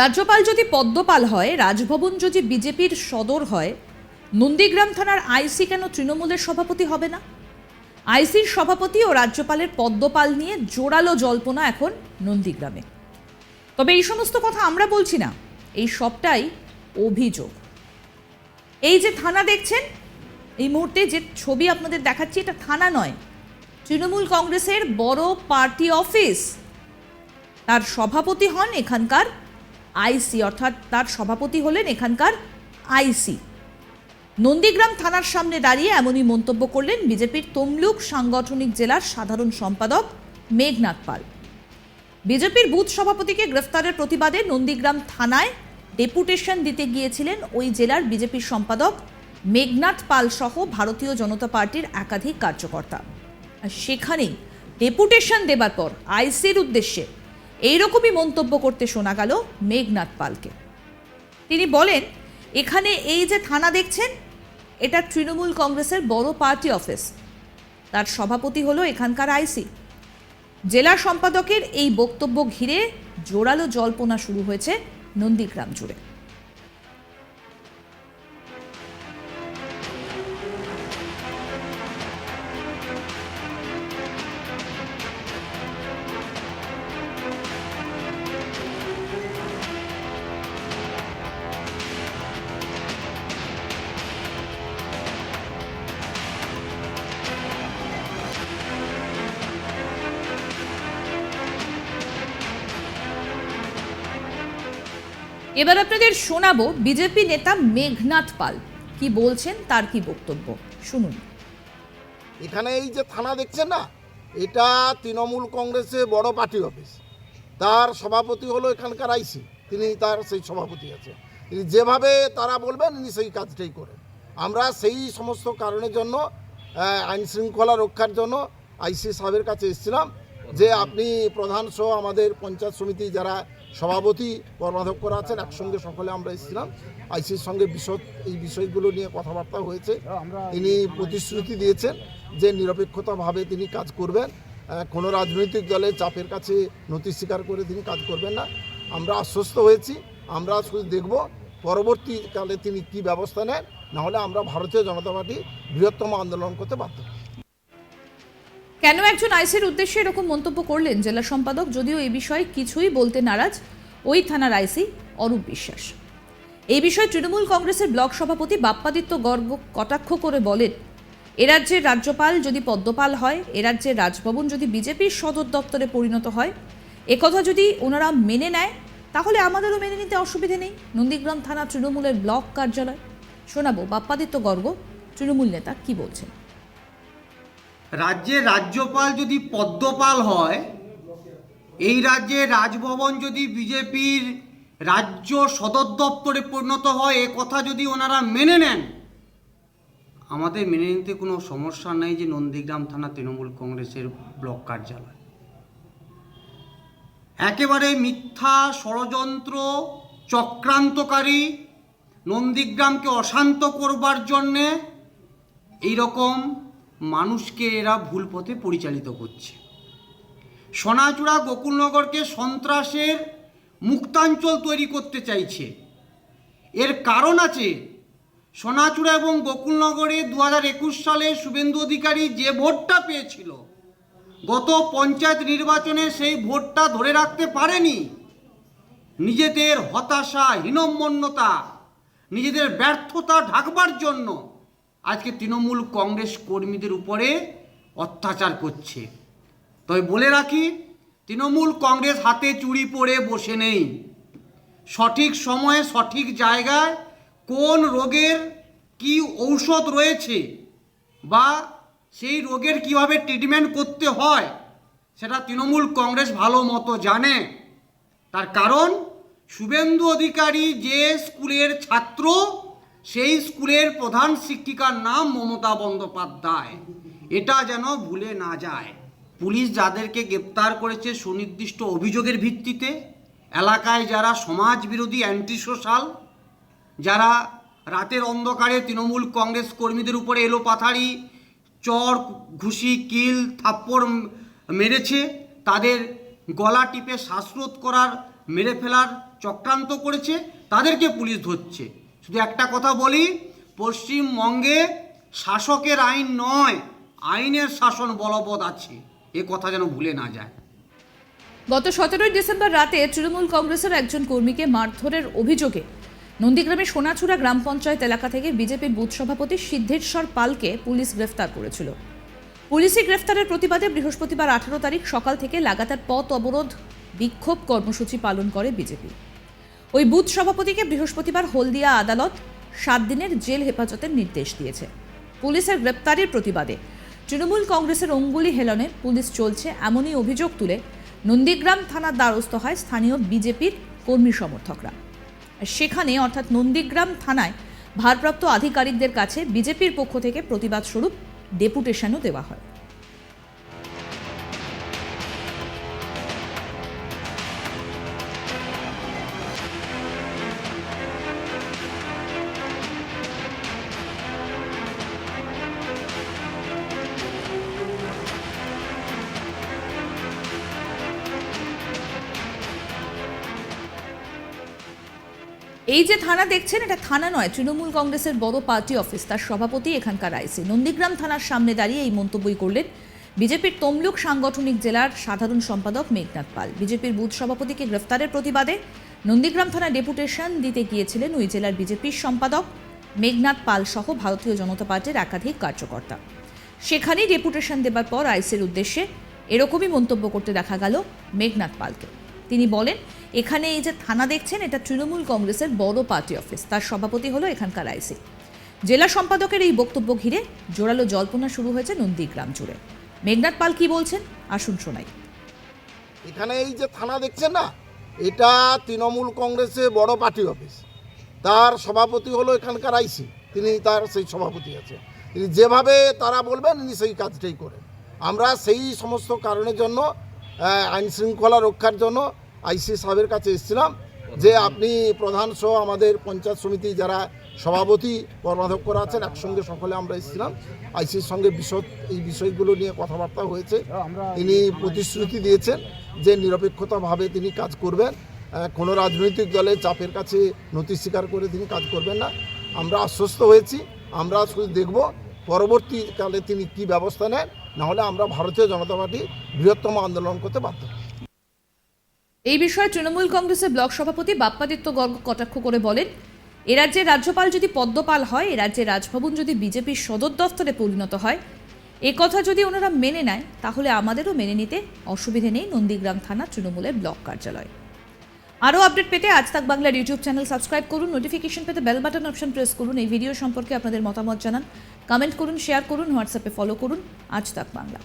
রাজ্যপাল যদি পদ্মপাল হয়, রাজভবন যদি বিজেপির সদর হয়, নন্দীগ্রাম থানার আইসি কেন তৃণমূলের সভাপতি হবে না? আইসির সভাপতি ও রাজ্যপালের পদ্মপাল নিয়ে জোরালো জল্পনা এখন নন্দীগ্রামে। তবে এই সমস্ত কথা আমরা বলছি না, এই সবটাই অভিযোগ। এই যে থানা দেখছেন, এই মুহূর্তে যে ছবি আপনাদের দেখাচ্ছি, এটা থানা নয়, তৃণমূল কংগ্রেসের বড় পার্টি অফিস। তার সভাপতি হন এখানকার আইসি, অর্থাৎ তার সভাপতি হলেন এখানকার আইসি। নন্দীগ্রাম থানার সামনে দাঁড়িয়ে এমনই মন্তব্য করলেন বিজেপির তমলুক সাংগঠনিক জেলার সাধারণ সম্পাদক মেঘনাথ পাল। বিজেপির বুথ সভাপতিকে গ্রেফতারের প্রতিবাদে নন্দীগ্রাম থানায় ডেপুটেশন দিতে গিয়েছিলেন ওই জেলার বিজেপির সম্পাদক মেঘনাথ পাল সহ ভারতীয় জনতা পার্টির একাধিক কার্যকর্তা। সেখানেই ডেপুটেশন দেবার পর আইসির উদ্দেশ্যে এইরকমই মন্তব্য করতে শোনা গেল মেঘনাথ পালকে। তিনি বলেন, এখানে এই যে থানা দেখছেন, এটা তৃণমূল কংগ্রেসের বড় পার্টি অফিস। তার সভাপতি হলো এখানকার আইসি। জেলা সম্পাদকের এই বক্তব্য ঘিরে জোরালো জল্পনা শুরু হয়েছে নন্দীগ্রাম জুড়ে। এবার আপনাদের শোনাবো বিজেপি নেতা মেঘনাথ পাল। কি বলছেন তার কি বক্তব্য? শুনুন। এখানে এই যে থানা দেখছেন না? এটা তৃণমূল কংগ্রেসের বড় পার্টি অফিস। তার সভাপতি হলো এখানকার আইসি। তিনি তার সেই সভাপতি আছে তিনি যেভাবে তারা বলবেন, তিনি সেই কাজটাই করেন। আমরা সেই সমস্ত কারণের জন্য আইন শৃঙ্খলা রক্ষার জন্য আইসি সাহেবের কাছে এসেছিলাম যে আপনি প্রধান সহ আমাদের পঞ্চায়েত সমিতি যারা সভাপতি কর্মাধ্যক্ষরা আছেন, একসঙ্গে সকলে আমরা এসেছিলাম। আইসির সঙ্গে বিশদ, এই বিষয়গুলো নিয়ে কথাবার্তা হয়েছে। তিনি প্রতিশ্রুতি দিয়েছেন যে নিরপেক্ষতাভাবে তিনি কাজ করবেন। কোনো রাজনৈতিক দলের চাপের কাছে নথি স্বীকার করে তিনি কাজ করবেন না। আমরা আশ্বস্ত হয়েছি। আমরা শুধু দেখব পরবর্তীকালে তিনি কি ব্যবস্থা নেন। নাহলে আমরা ভারতীয় জনতা পার্টি বৃহত্তম আন্দোলন করতে বাধ্য। কেন একজন আইসির উদ্দেশ্যে এরকম মন্তব্য করলেন জেলা সম্পাদক? যদিও এই বিষয়ে কিছুই বলতে নারাজ ওই থানার আইসি অরূপ বিশ্বাস। এই বিষয়ে তৃণমূল কংগ্রেসের ব্লক সভাপতি বাপ্পাদিত্য গর্গ কটাক্ষ করে বলেন, এ রাজ্যের রাজ্যপাল যদি পদ্মপাল হয়, এ রাজ্যের রাজভবন যদি বিজেপির সদর দপ্তরে পরিণত হয় একথা যদি ওনারা মেনে নেয়, তাহলে আমাদেরও মেনে নিতে অসুবিধে নেই। নন্দীগ্রাম থানা তৃণমূলের ব্লক কার্যালয়। শোনাবো বাপ্পাদিত্য গর্গ, তৃণমূল নেতা কি বলছেন? রাজ্যের রাজ্যপাল যদি পদ্মপাল হয়, এই রাজ্যে রাজভবন যদি বিজেপির রাজ্য সদর দপ্তরে পরিণত হয়, এ কথা যদি ওনারা মেনে নেন, আমাদের মেনে নিতে কোনো সমস্যা নেই যে নন্দীগ্রাম থানা তৃণমূল কংগ্রেসের ব্লক কার্যালয়। একেবারে মিথ্যা ষড়যন্ত্র চক্রান্তকারী নন্দীগ্রামকে অশান্ত করবার জন্যে এইরকম মানুষকে এরা ভুল পথে পরিচালিত করছে। সোনাচূড়া গোকুলনগরকে সন্ত্রাসের মুক্তাঞ্চল তৈরি করতে চাইছে। এর কারণ আছে, সোনাচূড়া এবং গোকুলনগরে দু হাজার একুশ সালে শুভেন্দু অধিকারী যে ভোটটা পেয়েছিল, গত পঞ্চায়েত নির্বাচনে সেই ভোটটা ধরে রাখতে পারেনি। নিজেদের হতাশা, হীনম্মন্যতা, নিজেদের ব্যর্থতা ঢাকবার জন্য আজকে তৃণমূল কংগ্রেস কর্মীদের উপরে অত্যাচার করছে। তবে বলে রাখি, তৃণমূল কংগ্রেস হাতে চুরি পড়ে বসে নেই। সঠিক সময়ে সঠিক জায়গায় কোন রোগের কি ঔষধ রয়েছে বা সেই রোগের কীভাবে ট্রিটমেন্ট করতে হয়, সেটা তৃণমূল কংগ্রেস ভালো মতো জানে। তার কারণ, শুভেন্দু অধিকারী যে স্কুলের ছাত্র সেই স্কুলের প্রধান শিক্ষিকার নাম মমতা বন্দ্যোপাধ্যায়। এটা যেন ভুলে না যায়। পুলিশ যাদেরকে গ্রেপ্তার করেছে সুনির্দিষ্ট অভিযোগের ভিত্তিতে, এলাকায় যারা সমাজ বিরোধী অ্যান্টি সোশ্যাল যারা রাতের অন্ধকারে তৃণমূল কংগ্রেস কর্মীদের উপরে এলো পাথাড়ি চর, ঘুষি, কিল, থাপ্পড় মেরেছে, তাদের গলা টিপে শ্বাসরোধ করার, মেরে ফেলার চক্রান্ত করেছে, তাদেরকে পুলিশ ধরছে। শুধু একটা কথা বলি, পশ্চিমবঙ্গে শাসকের আইন নয়, আইনের শাসন বলবৎ আছে। এ কথা যেন ভুলে না যায়। গত সতেরোই ডিসেম্বর রাতে তৃণমূল কংগ্রেসের একজন কর্মীকে মারধরের অভিযোগে নন্দীগ্রামের সোনাচূড়া গ্রাম পঞ্চায়েত এলাকা থেকে বিজেপির বুথ সভাপতি সিদ্ধেশ্বর পালকে পুলিশ গ্রেফতার করেছিল। পুলিশি গ্রেফতারের প্রতিবাদে বৃহস্পতিবার আঠারো তারিখ সকাল থেকে লাগাতার পথ অবরোধ, বিক্ষোভ কর্মসূচি পালন করে বিজেপি। ওই বুথ সভাপতিকে বৃহস্পতিবার হলদিয়া আদালত সাত দিনের জেল হেফাজতের নির্দেশ দিয়েছে। পুলিশের গ্রেপ্তারের প্রতিবাদে তৃণমূল কংগ্রেসের অঙ্গুলি হেলনে পুলিশ চলছে এমনই অভিযোগ তুলে নন্দীগ্রাম থানার দ্বারস্থ হয় স্থানীয় বিজেপির কর্মী সমর্থকরা। সেখানে অর্থাৎ নন্দীগ্রাম থানায় ভারপ্রাপ্ত আধিকারিকদের কাছে বিজেপির পক্ষ থেকে প্রতিবাদ স্বরূপ ডেপুটেশনও দেওয়া হয়। এই যে থানা দেখছেন, এটা থানা নয়, তৃণমূল কংগ্রেসের বড় পার্টি অফিস। তার সভাপতি এখানকার আইসি। নন্দীগ্রাম থানার সামনে দাঁড়িয়ে এই মন্তব্যই করলেন বিজেপির তমলুক সাংগঠনিক জেলার সাধারণ সম্পাদক মেঘনাথ পাল। বিজেপির বুথ সভাপতিকে গ্রেফতারের প্রতিবাদে নন্দীগ্রাম থানায় ডেপুটেশন দিতে গিয়েছিলেন ওই জেলার বিজেপির সম্পাদক মেঘনাথ পাল সহ ভারতীয় জনতা পার্টির একাধিক কার্যকর্তা। সেখানেই ডেপুটেশন দেবার পর আইসির উদ্দেশ্যে এরকমই মন্তব্য করতে দেখা গেল মেঘনাথ পালকে। তিনি বলেন, এখানে এই যে থানা দেখছেন, এটা তৃণমূল কংগ্রেসের বড় পার্টি অফিস। তার সভাপতি হলো এখানকার আইসি। জেলা সম্পাদকের এই বক্তব্য ঘিরে জোরালো জল্পনা শুরু হয়েছে নন্দীগ্রাম জুড়ে। মেঘনাথ পাল কি বলছেন? আসুন শোনাই। এখানে এই যে থানা দেখছেন না, এটা তৃণমূল কংগ্রেসের বড় পার্টি অফিস। তার সভাপতি হলো এখানকার আইসি, তিনি তার সেই সভাপতি আছে তিনি যেভাবে তারা বলবেন, তিনি সেই কাজটাই করেন। আমরা সেই সমস্ত কারণের জন্য আইন শৃঙ্খলা রক্ষার জন্য আইসি সাহেবের কাছে এসেছিলাম যে আপনি প্রধান সহ আমাদের পঞ্চায়েত সমিতি যারা সভাপতি কর্মাধ্যক্ষরা আছেন, একসঙ্গে সকলে আমরা এসেছিলাম। আইসির সঙ্গে বিশদ এই বিষয়গুলো নিয়ে কথাবার্তা হয়েছে। তিনি প্রতিশ্রুতি দিয়েছেন যে নিরপেক্ষতাভাবে তিনি কাজ করবেন। কোনো রাজনৈতিক দলের চাপের কাছে নথি স্বীকার করে তিনি কাজ করবেন না। আমরা আশ্বস্ত হয়েছি। আমরা শুধু দেখব পরবর্তীকালে তিনি কি ব্যবস্থা নেন। নাহলে আমরা ভারতীয় জনতা পার্টি বৃহত্তম আন্দোলন করতে বাধ্য। এই বিষয়ে তৃণমূল কংগ্রেসের ব্লক সভাপতি বাপ্পাদিত্য গর্গ কটাক্ষ করে বলেন, এ রাজ্যের রাজ্যপাল যদি পদ্মপাল হয়, এ রাজ্যের রাজভবন যদি বিজেপির সদর দফতরে পরিণত হয়, এ কথা যদি ওনারা মেনে নেয়, তাহলে আমাদেরও মেনে নিতে অসুবিধে নেই নন্দীগ্রাম থানা তৃণমূলের ব্লক কার্যালয়। আরও আপডেট পেতে আজ তাক বাংলার ইউটিউব চ্যানেল সাবস্ক্রাইব করুন, নোটিফিকেশন পেতে বেল বাটন অপশন প্রেস করুন, এই ভিডিও সম্পর্কে আপনাদের মতামত জানান। কমেন্ট করুন, শেয়ার করুন, হোয়াটসঅ্যাপে ফলো করুন, আজ তাক বাংলা।